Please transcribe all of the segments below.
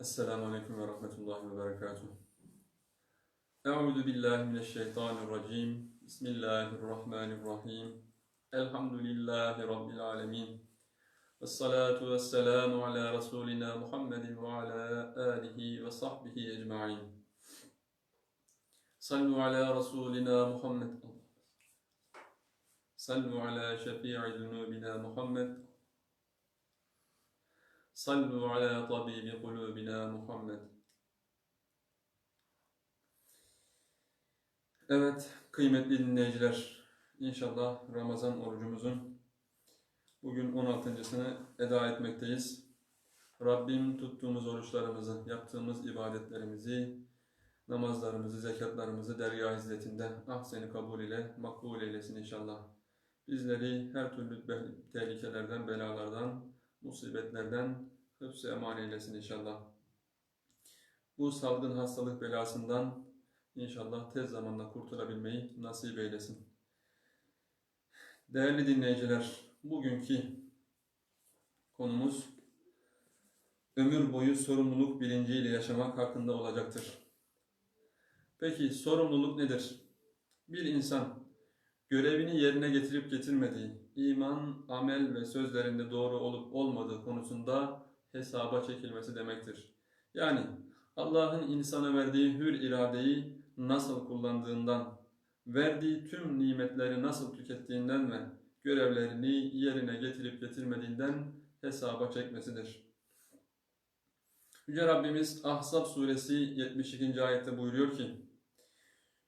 Esselamu Aleyküm ve Rahmetullahi ve Berekatuhu. Euzu billahi mineşşeytanirracim. Bismillahirrahmanirrahim. Elhamdülillahi Rabbil alemin. Vessalatu vesselamu ala Resulina Muhammedin ve ala alihi ve sahbihi ecma'in. Sallu ala Resulina Muhammed. Sallu ala şefi'i zunubina Muhammed. Sallu ala tabibi kulubina Muhammed. Evet, kıymetli dinleyiciler, inşallah Ramazan orucumuzun bugün 16.sını eda etmekteyiz. Rabbim tuttuğumuz oruçlarımızı, yaptığımız ibadetlerimizi, namazlarımızı, zekatlarımızı dergâh hizmetinde ahseni kabul ile makbul eylesin inşallah. Bizleri her türlü tehlikelerden, belalardan, musibetlerden hıfz eman eylesin inşallah. Bu salgın hastalık belasından inşallah tez zamanda kurtulabilmeyi nasip eylesin. Değerli dinleyiciler, bugünkü konumuz ömür boyu sorumluluk bilinciyle yaşamak hakkında olacaktır. Peki sorumluluk nedir? Bir insan görevini yerine getirip getirmediği, iman, amel ve sözlerinde doğru olup olmadığı konusunda hesaba çekilmesi demektir. Yani Allah'ın insana verdiği hür iradeyi nasıl kullandığından, verdiği tüm nimetleri nasıl tükettiğinden ve görevlerini yerine getirip getirmediğinden hesaba çekmesidir. Yüce Rabbimiz Ahzab suresi 72. ayette buyuruyor ki,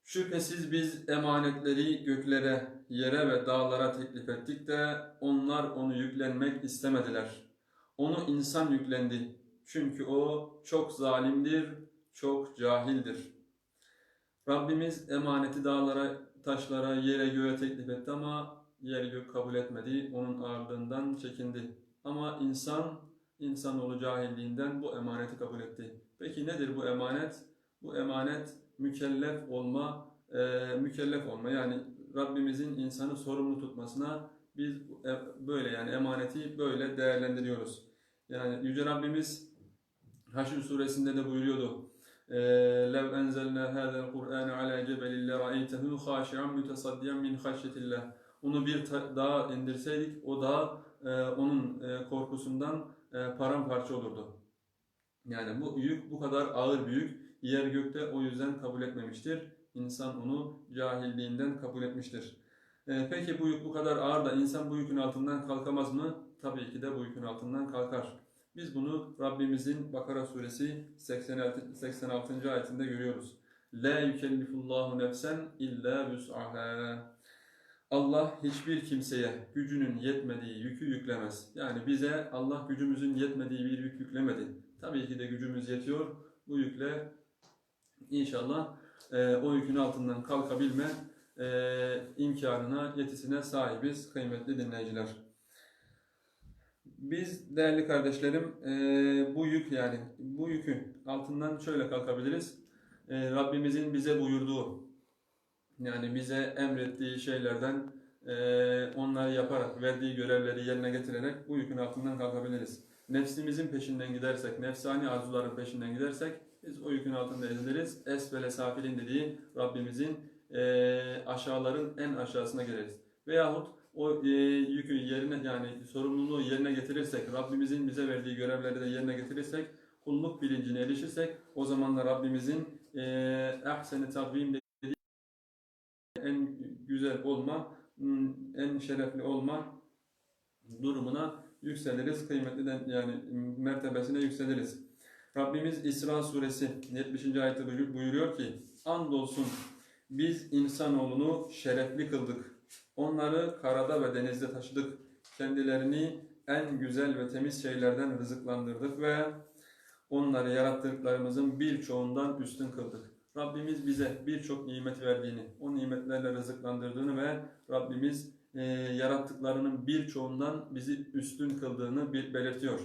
Şüphesiz biz emanetleri göklere, yere ve dağlara teklif ettik de onlar onu yüklenmek istemediler. Onu insan yüklendi. Çünkü o çok zalimdir, çok cahildir. Rabbimiz emaneti dağlara, taşlara, yere, göğe teklif etti ama yer gök kabul etmedi. Onun ağırlığından çekindi. Ama insan, insanoğlu cahilliğinden bu emaneti kabul etti. Peki nedir bu emanet? Bu emanet mükellef olma, e, mükellef olma yani Rabbimizin insanı sorumlu tutmasına biz e, böyle yani emaneti böyle değerlendiriyoruz. Yani Yüce Rabbimiz Haşr suresinde de buyuruyordu. لَوْ أَنْزَلْنَا هَذَا الْقُرْآنَ عَلَى جَبَلٍ لَرَأَيْتَهُ خَاشِعًا مُتَصَدِّيًا مِنْ خَشْيَةِ اللّٰهِ Onu bir ta- dağa indirseydik o dağ e, onun e, korkusundan e, paramparça olurdu. Yani bu yük bu kadar ağır bir yük. Yer gökte o yüzden kabul etmemiştir. İnsan onu cahilliğinden kabul etmiştir. E, peki bu yük bu kadar ağır da insan bu yükün altından kalkamaz mı? Tabii ki de bu yükün altından kalkar. Biz bunu Rabbimizin Bakara suresi 86. 86. ayetinde görüyoruz. La yükellifullahu nefsen illa vus'aha. Allah hiçbir kimseye gücünün yetmediği yükü yüklemez. Yani bize Allah gücümüzün yetmediği bir yük yüklemedi. Tabii ki de gücümüz yetiyor. Bu yükle inşallah e, o yükün altından kalkabilme e, imkanına, yetisine sahibiz kıymetli dinleyiciler. Biz değerli kardeşlerim e, bu yük yani bu yükün altından şöyle kalkabiliriz. E, Rabbimizin bize buyurduğu yani bize emrettiği şeylerden e, onları yaparak verdiği görevleri yerine getirerek bu yükün altından kalkabiliriz. Nefsimizin peşinden gidersek, nefsani arzuların peşinden gidersek biz o yükün altında eziliriz. Esfele safilin dediği Rabbimizin e, aşağıların en aşağısına geliriz. Veyahut o e, yükü yerine yani sorumluluğu yerine getirirsek, Rabbimizin bize verdiği görevleri de yerine getirirsek, kulluk bilincine erişirsek o zaman da Rabbimizin e, takvim dediği en güzel olma, en şerefli olma durumuna yükseliriz. Kıymetli de yani mertebesine yükseliriz. Rabbimiz İsra suresi 70. ayette buyur- buyuruyor ki Andolsun biz insanoğlunu şerefli kıldık. Onları karada ve denizde taşıdık. Kendilerini en güzel ve temiz şeylerden rızıklandırdık ve onları yarattıklarımızın birçoğundan üstün kıldık. Rabbimiz bize birçok nimet verdiğini, o nimetlerle rızıklandırdığını ve Rabbimiz e, yarattıklarının birçoğundan bizi üstün kıldığını bir belirtiyor.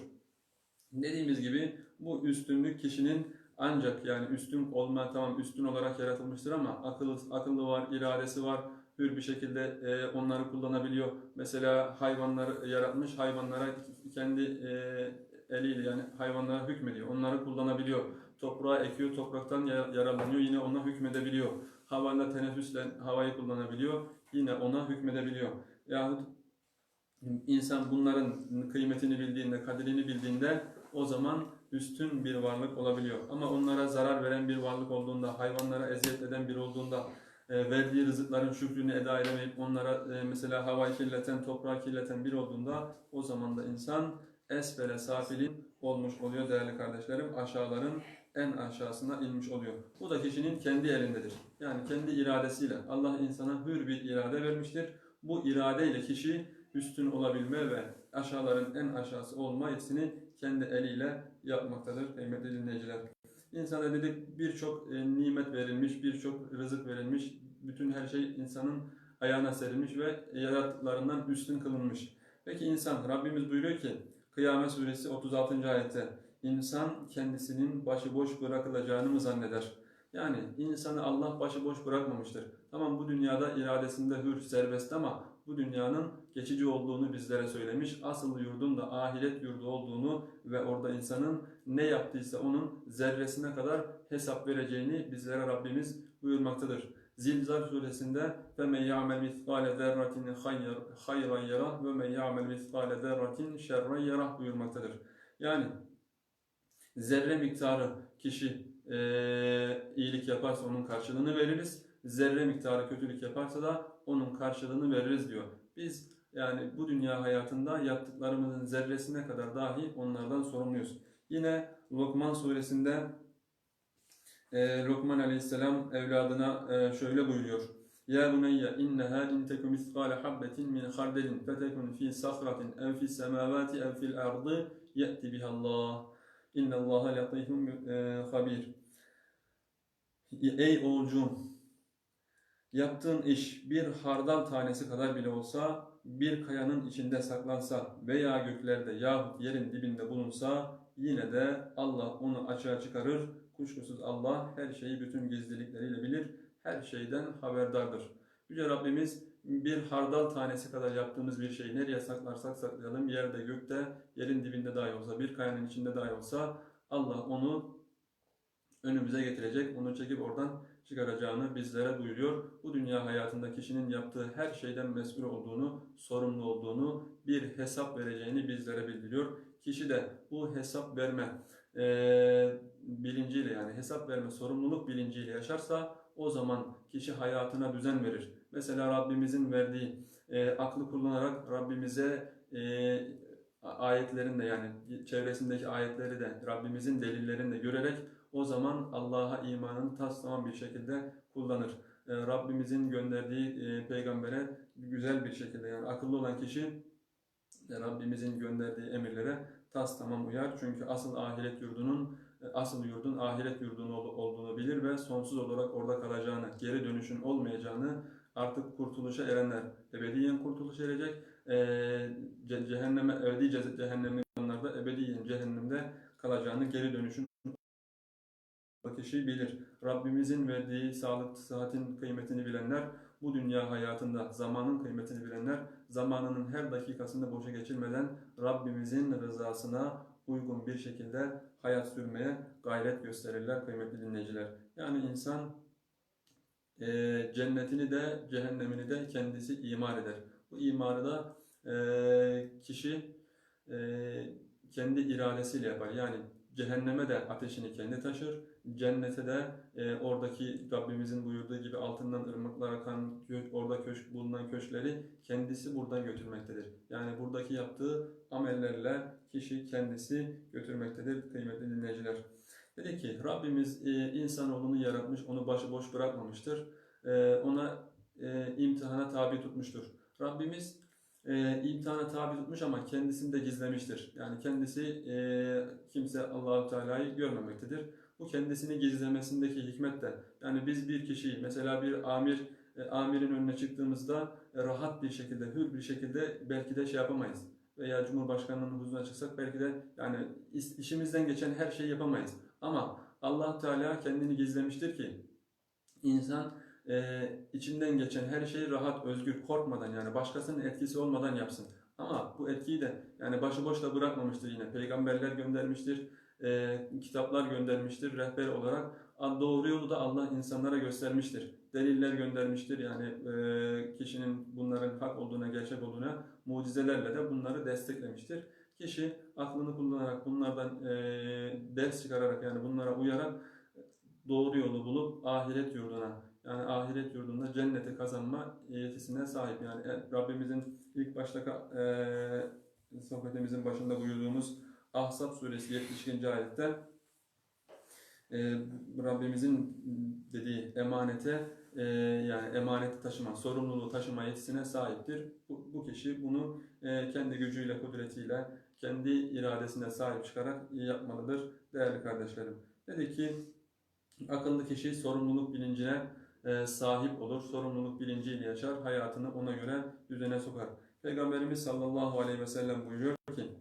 Dediğimiz gibi bu üstünlük kişinin ancak yani üstün olma tamam üstün olarak yaratılmıştır ama akıllı, akıllı var, iradesi var, hür bir şekilde e, onları kullanabiliyor. Mesela hayvanları yaratmış, hayvanlara kendi e, eliyle yani hayvanlara hükmediyor. Onları kullanabiliyor. Toprağa ekiyor, topraktan ya- yararlanıyor. Yine ona hükmedebiliyor. Havayla teneffüsle havayı kullanabiliyor. Yine ona hükmedebiliyor. Yahut insan bunların kıymetini bildiğinde, kaderini bildiğinde o zaman üstün bir varlık olabiliyor. Ama onlara zarar veren bir varlık olduğunda, hayvanlara eziyet eden bir olduğunda, e, verdiği rızıkların şükrünü eda edemeyip onlara e, mesela havayı kirleten, toprağı kirleten bir olduğunda o zaman da insan esfele safilin olmuş oluyor değerli kardeşlerim. Aşağıların en aşağısına inmiş oluyor. Bu da kişinin kendi elindedir. Yani kendi iradesiyle Allah insana hür bir irade vermiştir. Bu iradeyle kişi üstün olabilme ve aşağıların en aşağısı olma hepsini kendi eliyle yapmaktadır kıymetli dinleyiciler. İnsana dedik birçok e, nimet verilmiş, birçok rızık verilmiş, bütün her şey insanın ayağına serilmiş ve yarattıklarından üstün kılınmış. Peki insan, Rabbimiz buyuruyor ki Kıyamet Suresi 36. ayette insan kendisinin başıboş bırakılacağını mı zanneder? Yani insanı Allah başıboş bırakmamıştır. Tamam bu dünyada iradesinde hür, serbest ama bu dünyanın geçici olduğunu bizlere söylemiş. Asıl yurdun da ahiret yurdu olduğunu ve orada insanın ne yaptıysa onun zerresine kadar hesap vereceğini bizlere Rabbimiz buyurmaktadır. Zilzal suresinde ve men ya'mel miskale zerratin hayran yarah ve men ya'mel miskale zerratin şerran yarah buyurmaktadır. Yani zerre miktarı kişi e, iyilik yaparsa onun karşılığını veririz. Zerre miktarı kötülük yaparsa da onun karşılığını veririz diyor. Biz yani bu dünya hayatında yaptıklarımızın zerresine kadar dahi onlardan sorumluyuz. Yine Lokman suresinde e, Lokman aleyhisselam evladına e, şöyle buyuruyor. Ya bunayya inneha in teku miskale habbetin min hardelin fetekun fi sahratin ev fi semavati ev fil ardı ye'ti bihallah. İnnallâhe latifun e, habir. Ey oğulcuğum yaptığın iş bir hardal tanesi kadar bile olsa bir kayanın içinde saklansa veya göklerde yahut yerin dibinde bulunsa yine de Allah onu açığa çıkarır. Kuşkusuz Allah her şeyi bütün gizlilikleriyle bilir. Her şeyden haberdardır. Yüce Rabbimiz bir hardal tanesi kadar yaptığımız bir şeyi nereye saklarsak saklayalım yerde gökte yerin dibinde dahi olsa bir kayanın içinde dahi olsa Allah onu önümüze getirecek. Onu çekip oradan çıkaracağını bizlere duyuruyor. Bu dünya hayatında kişinin yaptığı her şeyden mesul olduğunu, sorumlu olduğunu, bir hesap vereceğini bizlere bildiriyor. Kişi de bu hesap verme eee, bilinciyle yani hesap verme sorumluluk bilinciyle yaşarsa o zaman kişi hayatına düzen verir. Mesela Rabbimizin verdiği eee, aklı kullanarak Rabbimize eee ayetlerini de yani çevresindeki ayetleri de Rabbimizin delillerini de görerek o zaman Allah'a imanını tas tamam bir şekilde kullanır. E, Rabbimizin gönderdiği e, peygambere güzel bir şekilde yani akıllı olan kişi e, Rabbimizin gönderdiği emirlere tas tamam uyar. Çünkü asıl ahiret yurdunun e, asıl yurdun ahiret yurdunun ol- olduğunu bilir ve sonsuz olarak orada kalacağını, geri dönüşün olmayacağını artık kurtuluşa erenler ebediyen kurtuluşa erecek. E, ce- cehenneme ebedi ce- cehennemde olanlar ebediyen cehennemde kalacağını, geri dönüşün kişi bilir. Rabbimizin verdiği sağlık, sıhhatin kıymetini bilenler, bu dünya hayatında zamanın kıymetini bilenler, zamanının her dakikasını boşa geçirmeden Rabbimizin rızasına uygun bir şekilde hayat sürmeye gayret gösterirler kıymetli dinleyiciler. Yani insan eee, cennetini de cehennemini de kendisi imar eder. Bu imarı da eee, kişi eee, kendi iradesiyle yapar. Yani cehenneme de ateşini kendi taşır, cennete de e, oradaki Rabbimizin buyurduğu gibi altından ırmaklar akan orada köşk bulunan köşkleri kendisi buradan götürmektedir. Yani buradaki yaptığı amellerle kişi kendisi götürmektedir kıymetli dinleyiciler. Dedi ki Rabbimiz e, insanoğlunu yaratmış, onu başıboş bırakmamıştır. E, ona e, imtihana tabi tutmuştur. Rabbimiz e, imtihana tabi tutmuş ama kendisini de gizlemiştir. Yani kendisi e, kimse Allahu Teala'yı görmemektedir. Bu kendisini gizlemesindeki hikmet de yani biz bir kişiyi mesela bir amir e, amirin önüne çıktığımızda e, rahat bir şekilde hür bir şekilde belki de şey yapamayız. Veya Cumhurbaşkanının huzuruna çıksak belki de yani işimizden geçen her şeyi yapamayız. Ama Allah Teala kendini gizlemiştir ki insan e, içinden geçen her şeyi rahat, özgür, korkmadan yani başkasının etkisi olmadan yapsın. Ama bu etkiyi de yani başıboş da bırakmamıştır yine. Peygamberler göndermiştir, e, kitaplar göndermiştir rehber olarak. Doğru yolu da Allah insanlara göstermiştir. Deliller göndermiştir. Yani e, kişinin bunların hak olduğuna, gerçek olduğuna mucizelerle de bunları desteklemiştir. Kişi aklını kullanarak, bunlardan e, ders çıkararak yani bunlara uyarak doğru yolu bulup ahiret yurduna yani ahiret yurdunda cenneti kazanma yetisine sahip. Yani e, Rabbimizin ilk başta e, sohbetimizin başında buyurduğumuz Ahzab suresi 72. ayette e, Rabbimizin dediği emanete e, yani emaneti taşıma, sorumluluğu taşıma yetisine sahiptir. Bu, bu kişi bunu e, kendi gücüyle, kudretiyle, kendi iradesine sahip çıkarak yapmalıdır değerli kardeşlerim. Dedi ki akıllı kişi sorumluluk bilincine e, sahip olur, sorumluluk bilinciyle yaşar, hayatını ona göre düzene sokar. Peygamberimiz sallallahu aleyhi ve sellem buyuruyor ki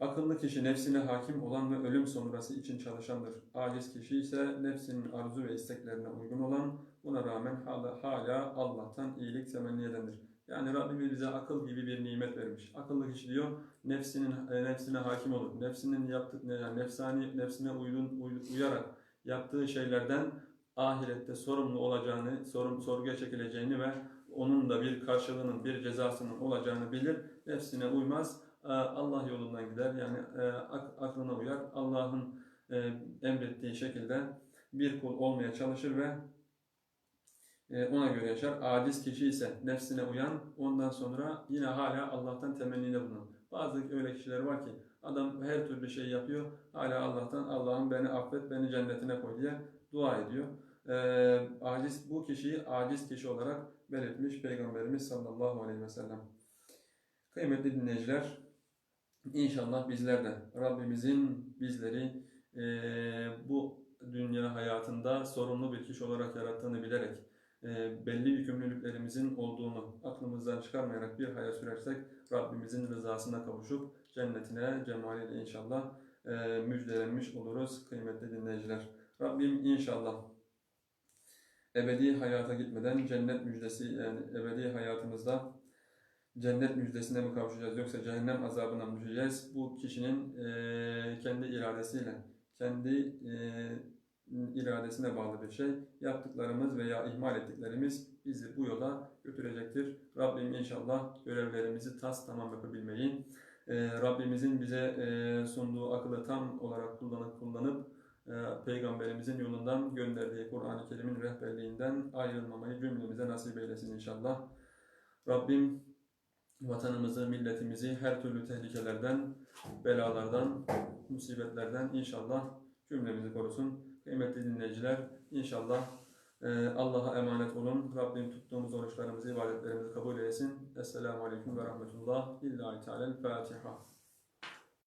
Akıllı kişi nefsine hakim olan ve ölüm sonrası için çalışandır. Aciz kişi ise nefsinin arzu ve isteklerine uygun olan, buna rağmen hala, hala Allah'tan iyilik temenni edendir. Yani Rabbimiz bize akıl gibi bir nimet vermiş. Akıllı kişi diyor, nefsinin e, nefsine hakim olur. Nefsinin yaptığı, yani nefsani, nefsine uygun, uy- uyarak yaptığı şeylerden ahirette sorumlu olacağını, sorum, sorguya çekileceğini ve onun da bir karşılığının, bir cezasının olacağını bilir. Nefsine uymaz, e, Allah yolundan gider. Yani e, ak- aklına uyar. Allah'ın e, emrettiği şekilde bir kul olmaya çalışır ve e, ona göre yaşar. Aciz kişi ise nefsine uyan, ondan sonra yine hala Allah'tan temennide bulunur. Bazı öyle kişiler var ki adam her türlü şey yapıyor, hala Allah'tan Allah'ım beni affet, beni cennetine koy diye dua ediyor. E, aciz bu kişiyi aciz kişi olarak belirtmiş Peygamberimiz sallallahu aleyhi ve sellem. Kıymetli dinleyiciler, İnşallah bizler de Rabbimizin bizleri eee, bu dünya hayatında sorumlu bir kişi olarak yarattığını bilerek eee, belli yükümlülüklerimizin olduğunu aklımızdan çıkarmayarak bir hayat sürersek Rabbimizin rızasına kavuşup cennetine, cemaliyle inşallah eee, müjdelenmiş oluruz kıymetli dinleyiciler. Rabbim inşallah ebedi hayata gitmeden cennet müjdesi yani ebedi hayatımızda cennet müjdesine mi kavuşacağız yoksa cehennem azabına mı düşeceğiz? Bu kişinin eee, kendi iradesiyle, kendi eee, iradesine bağlı bir şey. Yaptıklarımız veya ihmal ettiklerimiz bizi bu yola götürecektir. Rabbim inşallah görevlerimizi tas tamam yapabilmeyi, Rabbimizin bize eee, sunduğu akıllı tam olarak kullanıp kullanıp eee, Peygamberimizin yolundan gönderdiği Kur'an-ı Kerim'in rehberliğinden ayrılmamayı cümlemize nasip eylesin inşallah. Rabbim vatanımızı, milletimizi her türlü tehlikelerden, belalardan, musibetlerden inşallah cümlemizi korusun. Kıymetli dinleyiciler, inşallah e, Allah'a emanet olun. Rabbim tuttuğumuz oruçlarımızı, ibadetlerimizi kabul eylesin. Esselamu Aleyküm ve Rahmetullah. İllahi Teala'l Fatiha.